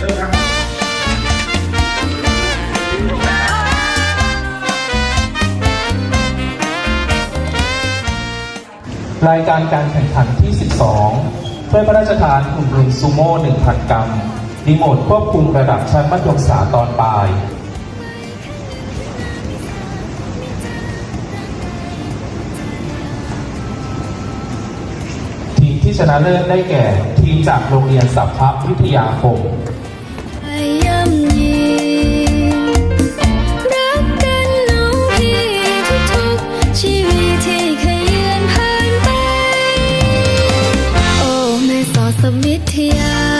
รายการการแข่งขันที่ 12 ถ้วยพระราชทานหุ่นรุนซูโม่ 1,000 กรัมดีโมดควบคุมระดับชั้นมัธยมศึกษาตอนปลายทีมที่ชนะเลิศได้แก่ ทีมจากโรงเรียนสัพพะวิทยาคม มิทยา